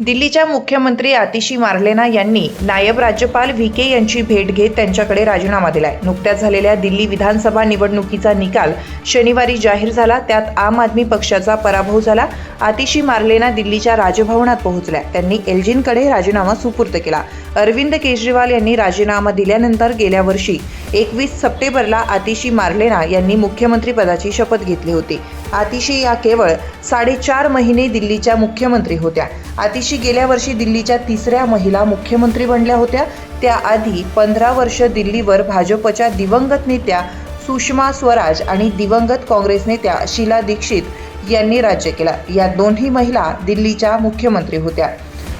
दिल्लीच्या मुख्यमंत्री आतिशी मार्लेना यांनी नायब राज्यपाल व्ही के यांची भेट घेत त्यांच्याकडे राजीनामा दिलाय. नुकत्याच झालेल्या दिल्ली विधानसभा निवडणुकीचा निकाल शनिवारी जाहीर झाला. त्यात आम आदमी पक्षाचा पराभव झाला. आतिशी मार्लेना दिल्लीच्या राजभवनात पोहोचल्या. त्यांनी एलजींकडे राजीनामा सुपूर्द केला. अरविंद केजरीवाल यांनी राजीनामा दिल्यानंतर गेल्या वर्षी एकवीस सप्टेंबरला आतिशी मार्लेना यांनी मुख्यमंत्रीपदाची शपथ घेतली होती. आतिशी या केवळ साडेचार महिने दिल्लीच्या मुख्यमंत्री होत्या. आतिशी गेल्या वर्षी दिल्लीच्या तिसऱ्या महिला मुख्यमंत्री बनल्या होत्या. त्याआधी पंधरा वर्ष दिल्लीवर भाजपच्या दिवंगत नेत्या सुषमा स्वराज आणि दिवंगत काँग्रेस नेत्या शीला दीक्षित यांनी राज्य केला. या दोन्ही महिला दिल्लीच्या मुख्यमंत्री होत्या.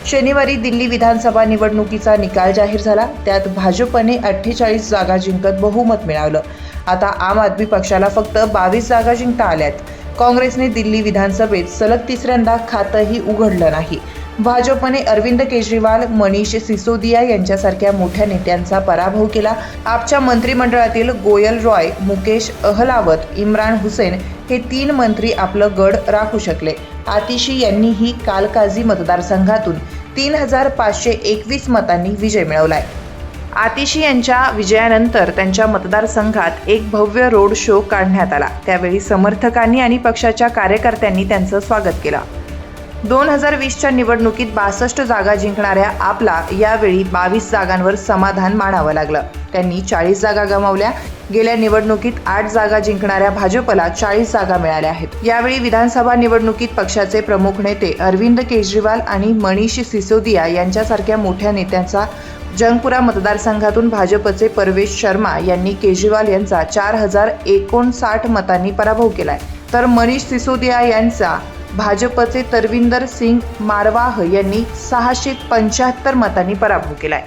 शनिवारी दिल्ली विधानसभा निवडणुकीचा निकाल जाहीर झाला. त्यात भाजपने अठ्ठेचाळीस जागा जिंकत बहुमत मिळवलं. आता आम आदमी पक्षाला फक्त बावीस जागा जिंकता आल्यात. काँग्रेसने दिल्ली विधानसभेत सलग तिसऱ्यांदा खातंही उघडलं नाही. भाजपने अरविंद केजरीवाल मनीष सिसोदिया यांच्यासारख्या मोठ्या नेत्यांचा पराभव केला. आपच्या मंत्रिमंडळातील गोयल रॉय मुकेश अहलावत इम्रान हुसेन हे तीन मंत्री आपलं गड राखू शकले. आतिशी यांनीही कालकाजी मतदारसंघातून तीन हजार पाचशे एकवीस मतांनी विजय मिळवलाय. आतिशी यांच्या विजयानंतर त्यांच्या मतदारसंघात एक भव्य रोड शो काढण्यात आला. त्यावेळी समर्थकांनी आणि पक्षाच्या कार्यकर्त्यांनी त्यांचं स्वागत केलं. दोन हजार वीसच्या निवडणुकीत बासष्ट जागा जिंकणाऱ्या आपला यावेळी बावीस जागांवर समाधान मानावं लागलं. त्यांनी चाळीस जागा गमावल्या. गेल्या निवडणुकीत आठ जागा जिंकणाऱ्या भाजपला चाळीस जागा मिळाल्या आहेत. यावेळी विधानसभा निवडणुकीत पक्षाचे प्रमुख नेते अरविंद केजरीवाल आणि मनीष सिसोदिया यांच्यासारख्या मोठ्या नेत्यांचा जंगपुरा मतदारसंघातून भाजपचे परवेश शर्मा यांनी केजरीवाल यांचा चार हजार एकोणसाठ मतांनी पराभव केलाय. तर मनीष सिसोदिया यांचा भाजपचे तरविंदर सिंग मारवाह यांनी सहाशे पंच्याहत्तर मतांनी पराभव केलाय.